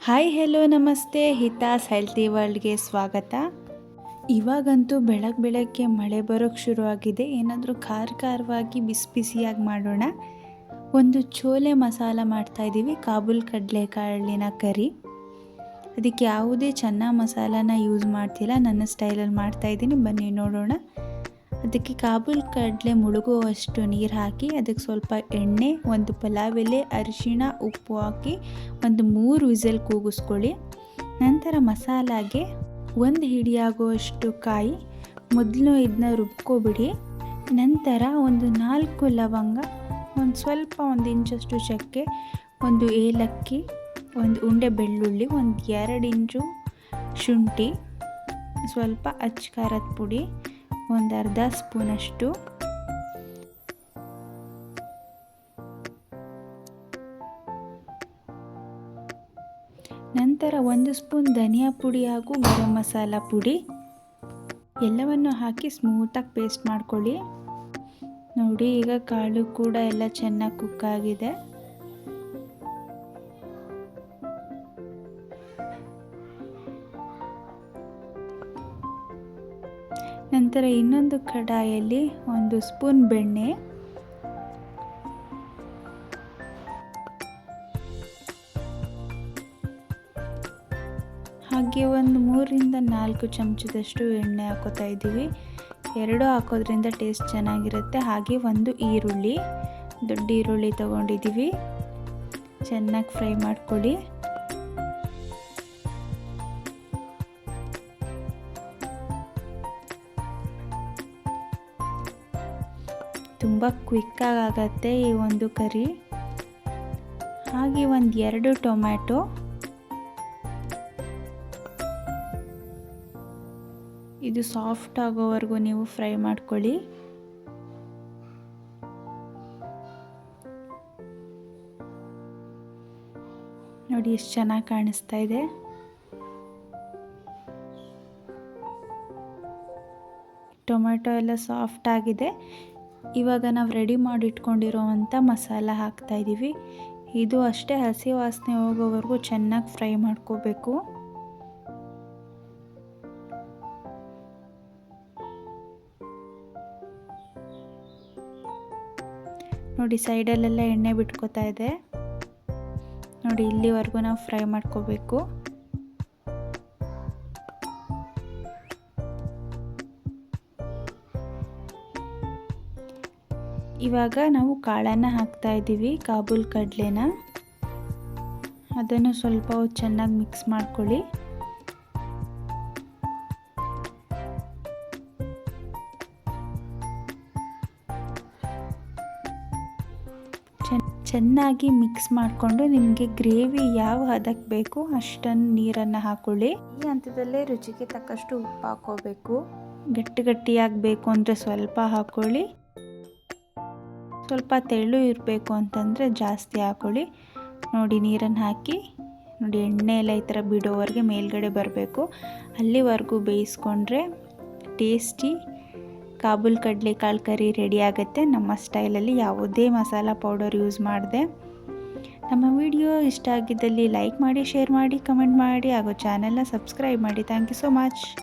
Hi hello ನಮಸ್ತೆ. ಹಿತಾಸ್ healthy ವರ್ಲ್ಡ್ಗೆ ಸ್ವಾಗತ. ಇವಾಗಂತೂ ಬೆಳಗ್ಗೆ ಬೆಳಗ್ಗೆ ಮಳೆ ಬರೋಕ್ಕೆ ಶುರುವಾಗಿದೆ. ಏನಾದರೂ ಖಾರ ಖಾರವಾಗಿ ಬಿಸಿ ಬಿಸಿಯಾಗಿ ಮಾಡೋಣ. ಒಂದು ಚೋಲೆ ಮಸಾಲ ಮಾಡ್ತಾಯಿದ್ದೀವಿ ಕಾಬೂಲ್ ಕಡಲೆಕಾಳಿನ ಕರಿ. ಅದಕ್ಕೆ ಯಾವುದೇ ಚೆನ್ನಾಗಿ ಮಸಾಲಾನ ಯೂಸ್ ಮಾಡ್ತಿಲ್ಲ. ನನ್ನ ಸ್ಟೈಲಲ್ಲಿ ಮಾಡ್ತಾಯಿದ್ದೀನಿ ಬನ್ನಿ ನೋಡೋಣ. ಅದಕ್ಕೆ ಕಾಬೂಲ್ ಕಡಲೆ ಮುಳುಗುವಷ್ಟು ನೀರು ಹಾಕಿ ಅದಕ್ಕೆ ಸ್ವಲ್ಪ ಎಣ್ಣೆ, ಒಂದು ಪಲಾವ್ ಎಲೆ ಅರಿಶಿಣ, ಉಪ್ಪು ಹಾಕಿ ಒಂದು ಮೂರು ವಿಸಲ್ ಕೂಗಿಸ್ಕೊಳ್ಳಿ. ನಂತರ ಮಸಾಲಾಗೆ ಒಂದು ಹಿಡಿಯಾಗುವಷ್ಟು ಕಾಯಿ ಮೊದಲು ಇದನ್ನ ರುಬ್ಕೊಬಿಡಿ. ನಂತರ ಒಂದು ನಾಲ್ಕು ಲವಂಗ, ಒಂದು ಸ್ವಲ್ಪ ಒಂದು ಇಂಚಷ್ಟು ಚಕ್ಕೆ, ಒಂದು ಏಲಕ್ಕಿ, ಒಂದು ಉಂಡೆ ಬೆಳ್ಳುಳ್ಳಿ, ಒಂದು ಎರಡು ಇಂಚು ಶುಂಠಿ, ಸ್ವಲ್ಪ ಅಚ್ಚ ಖಾರದ ಪುಡಿ ಒಂದು ಅರ್ಧ ಸ್ಪೂನಷ್ಟು ನಂತರ ಒಂದು ಸ್ಪೂನ್ ಧನಿಯಾ ಪುಡಿ ಹಾಗೂ ಗರಂ ಮಸಾಲ ಪುಡಿ. ಎಲ್ಲವನ್ನು ಹಾಕಿ ಸ್ಮೂತಾಗಿ ಪೇಸ್ಟ್ ಮಾಡ್ಕೊಳ್ಳಿ. ನೋಡಿ, ಈಗ ಕಾಳು ಕೂಡ ಎಲ್ಲ ಚೆನ್ನಾಗಿ ಕುಕ್ ಆಗಿದೆ. ನಂತರ ಇನ್ನೊಂದು ಕಡಾಯಲ್ಲಿ ಒಂದು ಸ್ಪೂನ್ ಬೆಣ್ಣೆ. ಹಾಗೆ ಒಂದು ಮೂರರಿಂದ ನಾಲ್ಕು ಚಮಚದಷ್ಟು ಎಣ್ಣೆ ಹಾಕೋತಾ ಇದ್ದೀವಿ. ಎರಡು ಹಾಕೋದ್ರಿಂದ ಟೇಸ್ಟ್ ಚೆನ್ನಾಗಿರುತ್ತೆ. ಹಾಗೆ ಒಂದು ಈರುಳ್ಳಿ, ದೊಡ್ಡ ಈರುಳ್ಳಿ ತೊಗೊಂಡಿದ್ದೀವಿ. ಚೆನ್ನಾಗಿ ಫ್ರೈ ಮಾಡ್ಕೊಳ್ಳಿ. ತುಂಬ ಕ್ವಿಕ್ಕಾಗಿ ಆಗತ್ತೆ ಈ ಒಂದು ಕರಿ. ಹಾಗೆ ಒಂದು ಎರಡು ಟೊಮ್ಯಾಟೊ. ಇದು ಸಾಫ್ಟ್ ಆಗೋವರೆಗೂ ನೀವು ಫ್ರೈ ಮಾಡ್ಕೊಳ್ಳಿ. ನೋಡಿ ಎಷ್ಟು ಚೆನ್ನಾಗಿ ಕಾಣಿಸ್ತಾ ಇದೆ. ಟೊಮೆಟೊ ಎಲ್ಲ ಸಾಫ್ಟ್ ಆಗಿದೆ. ಇವಾಗ ನಾವು ರೆಡಿ ಮಾಡಿ ಇಟ್ಕೊಂಡಿರೋವಂಥ ಮಸಾಲ ಹಾಕ್ತಾಯಿದ್ದೀವಿ ಇದು ಅಷ್ಟೇ ಹಸಿ ವಾಸನೆ ಹೋಗೋವರೆಗೂ ಚೆನ್ನಾಗಿ ಫ್ರೈ ಮಾಡ್ಕೋಬೇಕು. ನೋಡಿ ಸೈಡಲ್ಲೆಲ್ಲ ಎಣ್ಣೆ ಬಿಟ್ಕೋತಾ ಇದೆ. ನೋಡಿ ಇಲ್ಲಿವರೆಗೂ ನಾವು ಫ್ರೈ ಮಾಡ್ಕೋಬೇಕು. ಇವಾಗ ನಾವು ಕಾಳನ್ನು ಹಾಕ್ತಾ ಇದ್ದೀವಿ, ಕಾಬೂಲ್ ಕಡಲೆನ. ಅದನ್ನು ಸ್ವಲ್ಪ ಚೆನ್ನಾಗಿ ಮಿಕ್ಸ್ ಮಾಡ್ಕೊಳ್ಳಿ. ಚೆನ್ನಾಗಿ ಮಿಕ್ಸ್ ಮಾಡಿಕೊಂಡು ನಿಮಗೆ ಗ್ರೇವಿ ಯಾವ ಹದಕ್ಕೆ ಬೇಕು ಅಷ್ಟನ್ನು ನೀರನ್ನು ಹಾಕೊಳ್ಳಿ. ಈ ಹಂತದಲ್ಲೇ ರುಚಿಗೆ ತಕ್ಕಷ್ಟು ಉಪ್ಪು ಹಾಕೋಬೇಕು ಗಟ್ಟಿ ಗಟ್ಟಿಯಾಗಬೇಕು ಅಂದರೆ ಸ್ವಲ್ಪ ಹಾಕೊಳ್ಳಿ ಸ್ವಲ್ಪ ತೆಳ್ಳು ಇರಬೇಕು ಅಂತಂದರೆ ಜಾಸ್ತಿ ಹಾಕೊಳ್ಳಿ. ನೋಡಿ ನೀರನ್ನು ಹಾಕಿ, ನೋಡಿ ಎಣ್ಣೆ ಎಲ್ಲ ಈ ಥರ ಬಿಡೋವರೆಗೆ ಮೇಲ್ಗಡೆ ಬರಬೇಕು. ಅಲ್ಲಿವರೆಗೂ ಬೇಯಿಸ್ಕೊಂಡ್ರೆ ಟೇಸ್ಟಿ, ಕಾಬೂಲ್ ಕಡಲೆಕಾಳು ಕರಿ ರೆಡಿ ಆಗುತ್ತೆ. ನಮ್ಮ ಸ್ಟೈಲಲ್ಲಿ ಯಾವುದೇ ಮಸಾಲ ಪೌಡರ್ ಯೂಸ್ ಮಾಡಿದೆ. ನಮ್ಮ ವಿಡಿಯೋ ಇಷ್ಟ ಆಗಿದ್ದಲ್ಲಿ ಲೈಕ್ ಮಾಡಿ, ಶೇರ್ ಮಾಡಿ, ಕಮೆಂಟ್ ಮಾಡಿ, ಹಾಗೂ ಚಾನೆಲ್ನ ಸಬ್ಸ್ಕ್ರೈಬ್ ಮಾಡಿ. Thank you so much.